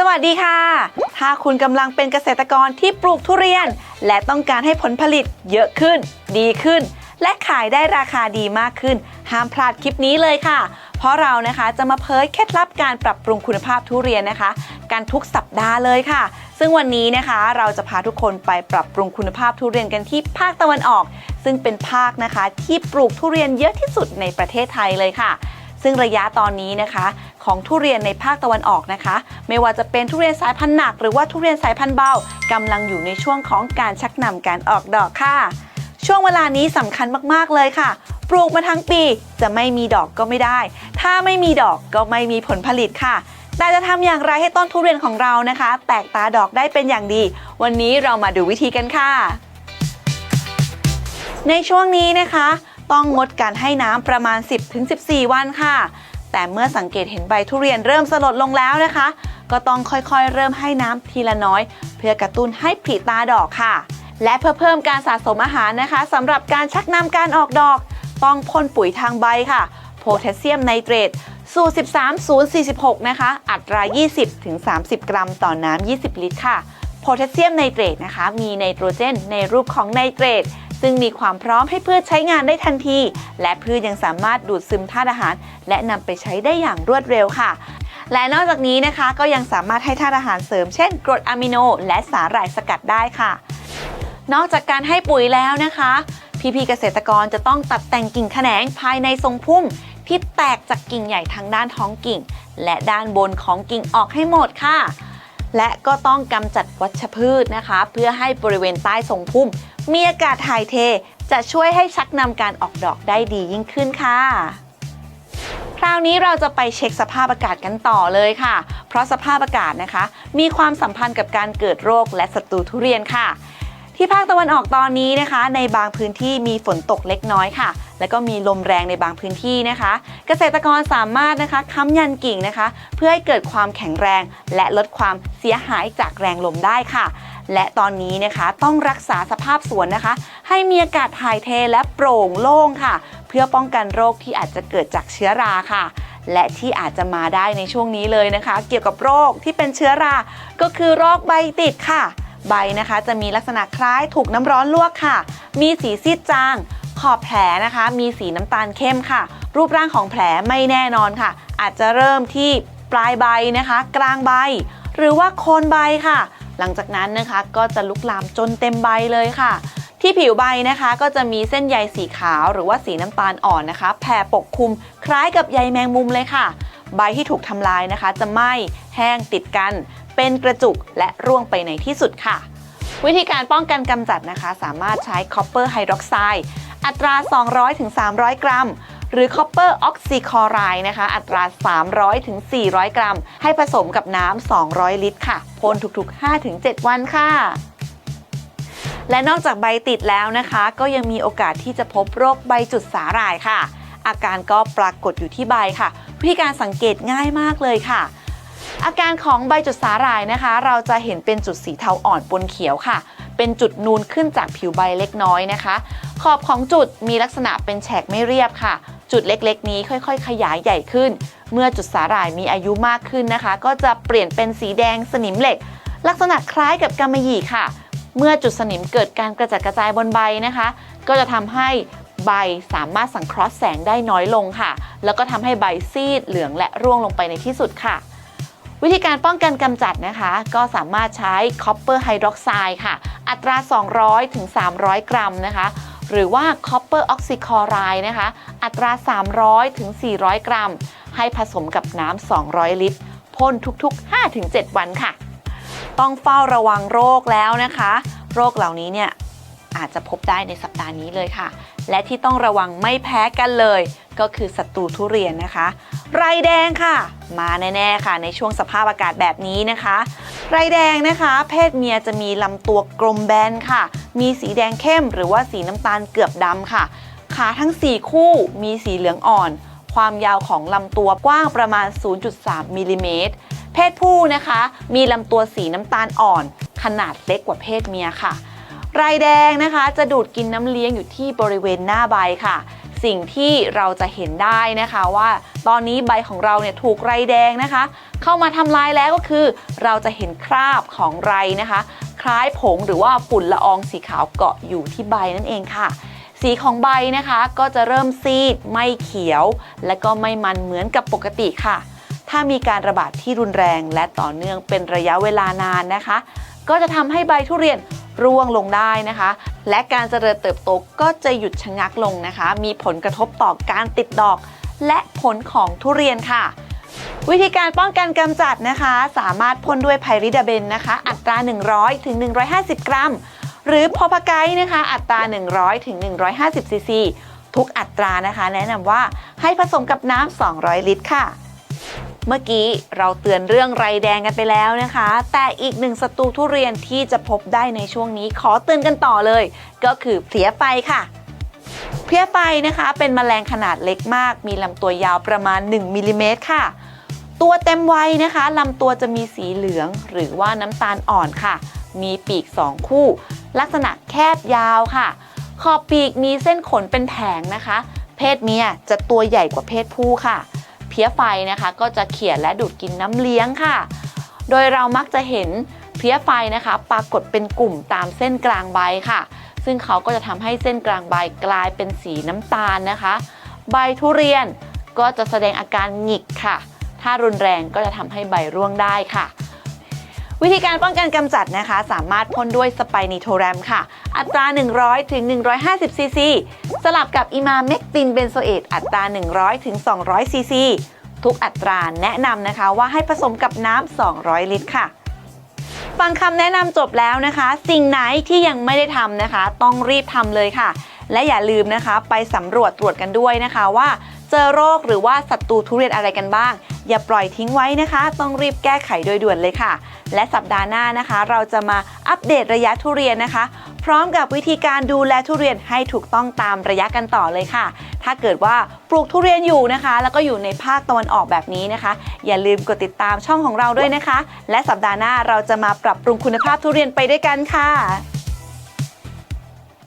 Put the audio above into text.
สวัสดีค่ะ ถ้าคุณกำลังเป็นเกษตรกรที่ปลูกทุเรียน และต้องการให้ผลผลิตเยอะขึ้น ดีขึ้น และขายได้ราคาดีมากขึ้น ห้ามพลาดคลิปนี้เลยค่ะ เพราะเรานะคะจะมาเผยเคล็ดลับการปรับปรุงคุณภาพทุเรียนนะคะ กันทุกสัปดาห์เลยค่ะ ซึ่งวันนี้นะคะเราจะพาทุกคนไปปรับปรุงคุณภาพทุเรียนกันที่ภาคตะวันออก ซึ่งเป็นภาคนะคะที่ปลูกทุเรียนเยอะที่สุดในประเทศไทยเลยค่ะ ซึ่งระยะตอนนี้นะคะ ของทุเรียนในภาคตะวันออกนะคะ ไม่ว่าจะเป็นทุเรียนสายพันธุ์หนัก หรือว่าทุเรียนสายพันธุ์เบากำลังอยู่ในช่วงของการชักนำการออกดอกค่ะ ช่วงเวลานี้สำคัญมากๆเลยค่ะปลูกมาทั้งปีจะไม่มีดอกก็ไม่ได้ ถ้าไม่มีดอกก็ไม่มีผลผลิตค่ะ แต่จะทำอย่างไรให้ต้นทุเรียนของเรานะคะ แตกตาดอกได้เป็นอย่างดี วันนี้เรามาดูวิธีกันค่ะ ในช่วงนี้นะคะ ต้องงดการให้น้ำประมาณ 10-14 วันค่ะ แต่เมื่อสังเกตเห็นใบทุเรียนเริ่มสลดลงแล้วนะคะ ก็ต้องค่อยๆ เริ่มให้น้ำทีละน้อย เพื่อกระตุ้นให้ผลิตาดอกค่ะ และเพื่อเพิ่มการสะสมอาหารนะคะสำหรับการชักนำการออกดอก ต้องพ่นปุ๋ยทางใบค่ะ โพแทสเซียมไนเตรตสูตร 13046 นะคะ อัตรา 20-30 กรัมต่อน้ำ 20 ลิตรค่ะ โพแทสเซียมไนเตรตนะคะ มีไนโตรเจนในรูปของไนเตรตซึ่งมีความพร้อมให้พืชใช้งานได้ทันที และพืชยังสามารถดูดซึมธาตุอาหาร และนำไปใช้ได้อย่างรวดเร็วค่ะ และนอกจากนี้นะคะก็ยังสามารถให้ธาตุอาหารเสริมเช่น กรดอะมิโน และสาหร่ายสกัดได้ค่ะ นอกจากการให้ปุ๋ยแล้วนะคะพี่ๆเกษตรกรจะต้องตัดแต่งกิ่งแขนงภายในทรงพุ่มที่แตกจากกิ่งใหญ่ทางด้านท้องกิ่ง และด้านบนของกิ่งออกให้หมดค่ะ และก็ต้องกำจัดวัชพืชนะคะ เพื่อให้บริเวณใต้ทรงพุ่ม มีอากาศถ่ายเท จะช่วยให้ชักนำการออกดอกได้ดียิ่งขึ้นค่ะคราวนี้เราจะไปเช็คสภาพอากาศกันต่อเลยค่ะ เพราะสภาพอากาศนะคะ มีความสัมพันธ์กับการเกิดโรคและศัตรูทุเรียนค่ะ ที่ภาคตะวันออกตอนนี้นะคะ ในบางพื้นที่มีฝนตกเล็กน้อยค่ะ แล้วก็มีลมแรงในบางพื้นที่นะคะ เกษตรกรสามารถนะคะค้ำยันกิ่งนะคะ เพื่อให้เกิดความแข็งแรง และลดความเสียหายจากแรงลมได้ค่ะ และตอนนี้นะคะต้องรักษาสภาพสวนนะคะ ให้มีอากาศถ่ายเทและโปร่งโล่งค่ะ เพื่อป้องกันโรคที่อาจจะเกิดจากเชื้อราค่ะและที่อาจจะมาได้ในช่วงนี้เลยนะคะ เกี่ยวกับโรคที่เป็นเชื้อรา ก็คือโรคใบติดค่ะ ใบนะคะ จะมีลักษณะคล้ายถูกน้ำร้อนลวกค่ะ มีสีซีดจาง ขอบแผลนะคะ มีสีน้ำตาลเข้มค่ะ รูปร่างของแผลไม่แน่นอนค่ะ อาจจะเริ่มที่ปลายใบนะคะ กลางใบ หรือว่าโคนใบค่ะ หลังจากนั้นนะคะก็จะลุกลามจนเต็มใบเลยค่ะ ที่ผิวใบนะคะก็จะมีเส้นใยสีขาวหรือว่าสีน้ำตาลอ่อนนะคะ แผ่ปกคลุมคล้ายกับใยแมงมุมเลยค่ะ ใบที่ถูกทำลายนะคะ จะไหม้แห้งติดกัน เป็นกระจุกและร่วงไปในที่สุดค่ะ วิธีการป้องกันกำจัดนะคะ สามารถใช้คอปเปอร์ไฮดรอกไซด์อัตรา 200-300 กรัม หรือคอปเปอร์ออกซิคลอไรด์นะคะ อัตรา 300-400 กรัม ให้ผสมกับน้ำ 200 ลิตรค่ะพ่นทุกๆ 5-7 วันค่ะและนอกจากใบติดแล้วนะคะ ก็ยังมีโอกาสที่จะพบโรคใบจุดสาหร่ายค่ะ อาการก็ปรากฏอยู่ที่ใบค่ะ วิธีการสังเกตง่ายมากเลยค่ะ อาการของใบจุดสาหร่ายนะคะ เราจะเห็นเป็นจุดสีเทาอ่อนปนเขียวค่ะ เป็นจุดนูนขึ้นจากผิวใบเล็กน้อยนะคะ ขอบของจุดมีลักษณะเป็นแฉกไม่เรียบค่ะ จุดเล็กๆ นี้ค่อย ๆ ขยายใหญ่ขึ้น เมื่อจุดสาหร่ายมีอายุมากขึ้นนะคะ ก็จะเปลี่ยนเป็นสีแดงสนิมเหล็ก ลักษณะคล้ายกับกำมะหยี่ค่ะ เมื่อจุดสนิมเกิดการกระจัดกระจายบนใบนะคะ ก็จะทำให้ใบสามารถสังเคราะห์แสงได้น้อยลงค่ะ แล้วก็ทำให้ใบซีดเหลืองและร่วงลงไปในที่สุดค่ะ วิธีการป้องกันกำจัดนะคะ ก็สามารถใช้คอปเปอร์ไฮดรอกไซด์ค่ะ อัตรา 200ถึง300 กรัมนะคะ หรือว่าคอปเปอร์ออกซิคอไรด์นะคะ อัตรา 300ถึง400 กรัม ให้ผสมกับน้ำ 200 ลิตรพ่นทุกๆ 5-7 วันค่ะ ต้องเฝ้าระวังโรคแล้วนะคะ โรคเหล่านี้เนี่ยอาจจะพบได้ในสัปดาห์นี้เลยค่ะ และที่ต้องระวังไม่แพ้กันเลย ก็คือศัตรูทุเรียนนะคะไรแดงค่ะ มาแน่ๆค่ะ ในช่วงสภาพอากาศแบบนี้นะคะ ไรแดงนะคะ เพศเมียจะมีลำตัวกลมแบนค่ะ มีสีแดงเข้มหรือว่าสีน้ำตาลเกือบดำค่ะ ขาทั้ง 4 คู่มีสีเหลืองอ่อน ความยาวของลำตัวกว้างประมาณ 0.3มิลลิเมตรเพศผู้นะคะ มีลำตัวสีน้ำตาลอ่อน ขนาดเล็กกว่าเพศเมียค่ะไรแดงนะคะ จะดูดกินน้ำเลี้ยงอยู่ที่บริเวณหน้าใบค่ะ สิ่งที่เราจะเห็นได้นะคะว่าตอนนี้ใบของเราเนี่ยถูกไรแดงนะคะ เข้ามาทำลายแล้วก็คือ เราจะเห็นคราบของไรนะคะ คล้ายผงหรือว่าฝุ่นละอองสีขาวเกาะอยู่ที่ใบนั่นเองค่ะสีของใบนะคะก็จะเริ่มซีดไม่เขียว และก็ไม่มันเหมือนกับปกติค่ะ ถ้ามีการระบาดที่รุนแรงและต่อเนื่องเป็นระยะเวลานานนะคะ ก็จะทำให้ใบทุเรียนร่วงลงได้นะคะ และการเจริญเติบโตก็จะหยุดชะงักลงนะคะ มีผลกระทบต่อการติดดอก และผลของทุเรียนค่ะ วิธีการป้องกันกำจัดนะคะ สามารถพ่นด้วยไพริดาเบนนะคะ อัตรา 100ถึง150 กรัม หรือพอพาไกด์นะคะ อัตรา 100ถึง150ซีซีทุกอัตรานะคะ แนะนำว่าให้ผสมกับน้ำ200 ลิตรค่ะ เมื่อกี้เราเตือนเรื่องไรแดงกันไปแล้วนะคะ แต่อีกหนึ่งศัตรูทุเรียนที่จะพบได้ในช่วงนี้ขอเตือนกันต่อเลย ก็คือเพลี้ยไฟค่ะเพลี้ยไฟนะคะ เป็นแมลงขนาดเล็กมาก มีลำตัวยาวประมาณ 1มิลลิเมตรค่ะ ตัวเต็มวัยนะคะลำตัวจะมีสีเหลืองหรือว่าน้ำตาลอ่อนค่ะ มีปีกสองคู่ ลักษณะแคบยาวค่ะ ขอบปีกมีเส้นขนเป็นแผงนะคะ เพศเมียจะตัวใหญ่กว่าเพศผู้ค่ะ พี้ยไฟนะคะ ก็จะเขี่ยและดูดกินน้ำเลี้ยงค่ะ โดยเรามักจะเห็นเพี้ยไฟนะคะ ปรากฏเป็นกลุ่มตามเส้นกลางใบค่ะ ซึ่งเขาก็จะทำให้เส้นกลางใบกลายเป็นสีน้ำตาลนะคะ ใบทุเรียนก็จะแสดงอาการหงิกค่ะ ถ้ารุนแรงก็จะทำให้ใบร่วงได้ค่ะวิธีการป้องกันกำจัดนะคะ สามารถพ่นด้วยสไปนิโทแรมค่ะ อัตรา 100 ถึง 150 ซีซี สลับกับอิมาเมกตินเบนโซเอตอัตรา 100 ถึง 200 ซีซี ทุกอัตราแนะนำนะคะว่าให้ผสมกับน้ำ 200 ลิตรค่ะ ฟังคำแนะนำจบแล้วนะคะ สิ่งไหนที่ยังไม่ได้ทำนะคะ ต้องรีบทำเลยค่ะ และอย่าลืมนะคะ ไปสำรวจตรวจกันด้วยนะคะว่าเจอโรคหรือว่าศัตรูทุเรียนอะไรกันบ้าง อย่าปล่อยทิ้งไว้นะคะ ต้องรีบแก้ไขโดยด่วนเลยค่ะ และสัปดาห์หน้านะคะ เราจะมาอัปเดตระยะทุเรียนนะคะ ร้อมกับวิธีการดูแลทุเรียนให้ถูกต้องตามระยะกันต่อเลยค่ะ ถ้าเกิดว่าปลูกทุเรียนอยู่นะคะ แล้วก็อยู่ในภาคตะวันออกแบบนี้นะคะ อย่าลืมกดติดตามช่องของเราด้วยนะคะ และสัปดาห์หน้าเราจะมาปรับปรุงคุณภาพทุเรียนไปด้วยกันค่ะ